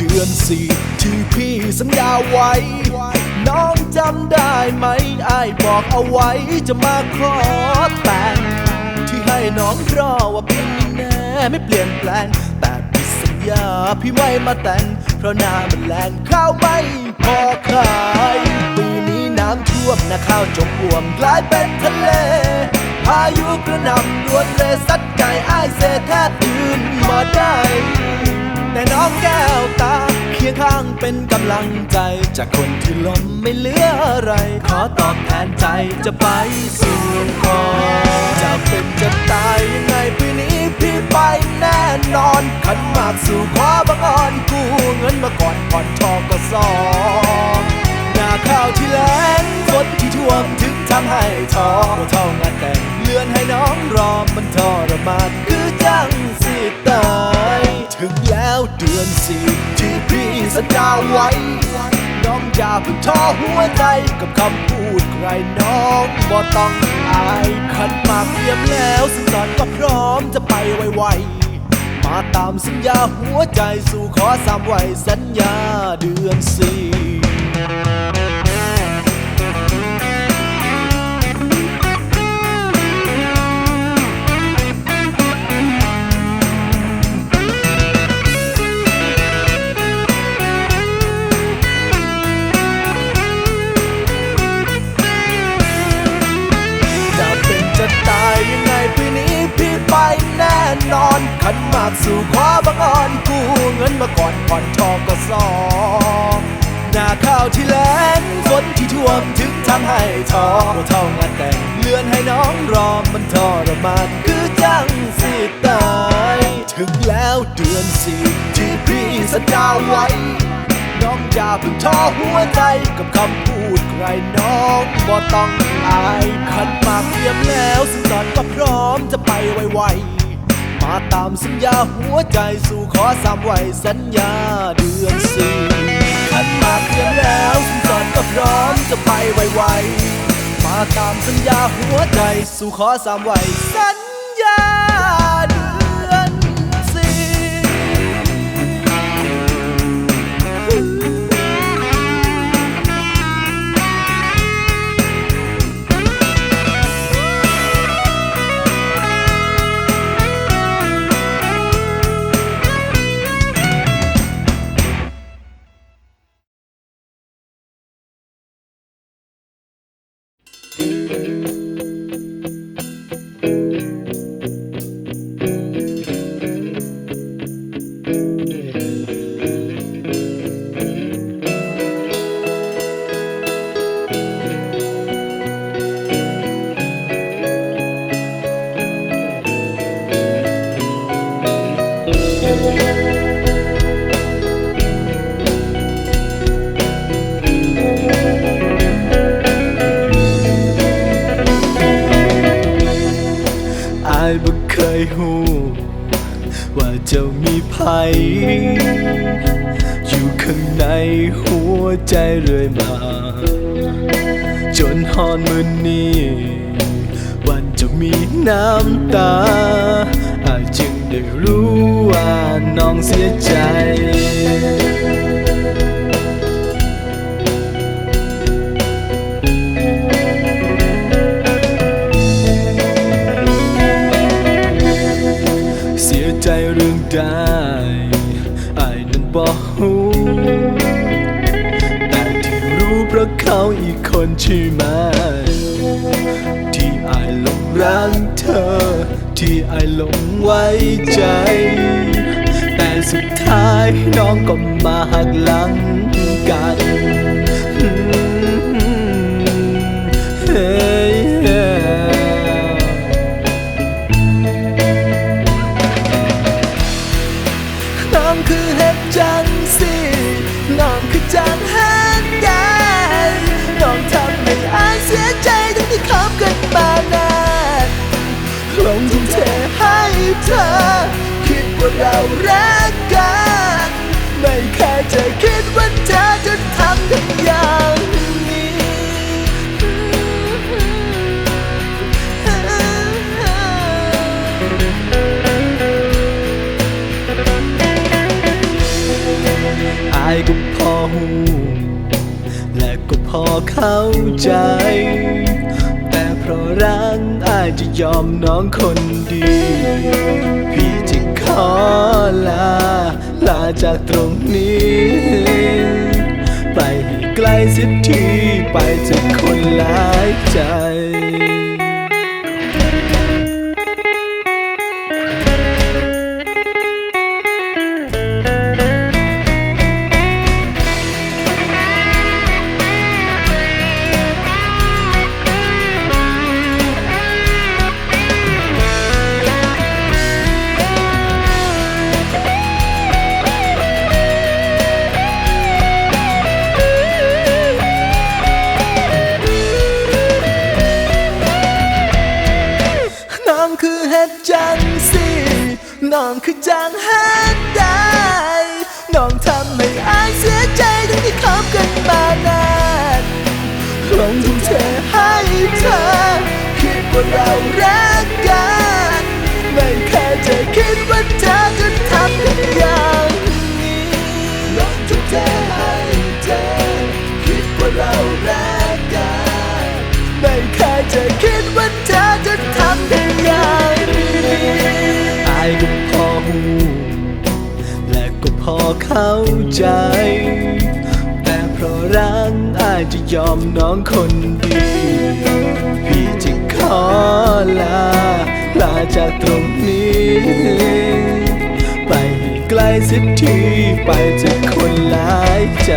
เดือนสี่ที่พี่สัญญาไว้ น้องจำได้ไหมไอ้บอกเอาไว้จะมาขอแต่งที่ให้น้องรอว่าพี่แน่ไม่เปลี่ยนแปลง แต่พี่สัญญาพี่ไม่มาแต่ง เพราะหน้ามันแรงข้าวไม่พอขายปีนี้น้ำท่วมนาข้าวจมบวมกลายเป็นทะเลพายุกระหน่ำรวนเรซัดใจอ้เสแทบยืนมาได้ เป็นกำลังใจ จากคนที่ล้มไม่เหลืออะไร ขอตอบแทนใจจะไปสู่ขอจะเป็นจะตายยังไงปีนี้พี่ไปแน่นอนขันมากสู่ขอบังอ่อนกู้เงินมาก่อนผ่อนทองก็สองหน้าข้าวที่แล้งฝนที่ท่วมถึงทำให้ท้อเท่างานแต่งเลื่อนให้น้องรอมันทรมานคือจังสิตา ถึงแล้วเดือนสี่ที่พี่สัญญาไว้ น้องอย่าเพิ่งท้อหัวใจกับคำพูดใครน้องบ่ต้องอายขันมากเตรียมแล้วสินสอดก็พร้อมจะไปไวๆมาตามสัญญาหัวใจสู่ขอสามไว้สัญญาเดือนสี่ากสู่ขวาบังอ่อนกู้เงินมาก่อนผ่อนทองก็สองหน้าข้าวที่แล้งฝนที่ท่วมถึงทำให้ท้อเราเท่างานแต่งเลื่อนให้น้องรอมันทรมานคือจังสิตาย ถึงแล้วเดือนสี่ที่พี่สัญญาไว้ น้องอย่าเพิ่งท้อหัวใจกับคำพูดใครน้องบ่ต้องอายขันหมากเตรียมแล้วสินสอดก็พร้อมจะไปไวๆ มาตามสัญญาหัวใจสู่ขอสามไว้สัญญาเดือนสี่ขันมาเตรียมแล้วสินสอดก็พร้อมจะไปไวๆมาตามสัญญาหัวใจสู่ขอสามไว้สัญญา อ จะมีภัยอยู่ข้างในหัวใจเรื่อยมา จนฮอนมือนี้วันจะมีน้ำตาอาจจึงได้รู้ว่าน้องเสียใจ อายนั้นบอกหูแต่ที่รู้เพราะเขาอีกคนใช่ไหมที่อายหลงรักเธอ ที่อายหลงไว้ใจ แต่สุดท้ายน้องก็มาหักหลังกัน น้องคือเห็ดจังสิน้องคือจังหันใดน้องทำให้อายเสียใจทั้งที่คบกันมานานลงทุ่มเทให้เธอ คิดว่าเรารักกัน ไม่แค่จะคิดว่าเธอจะทำทุกอย่างายก็พอหูและก็พอเข้าใจ แต่เพราะรักอายจะยอมน้องคนดี พี่จะขอลา ลาจากตรงนี้ ไปให้ไกลสิทีไปจากคนหลายใจ จังเฮ็ดได้ น้องทำให้อายเสียใจทั้งที่คบกันมานานลงทุ่มเทให้เธอ คิดว่าเรารัก อเข้าใจ แต่เพราะรักอาจจะยอมน้องคนดี พี่จะขอลา ลาจากตรงนี้ ไปไกลสิทีไปจากคนหลายใจ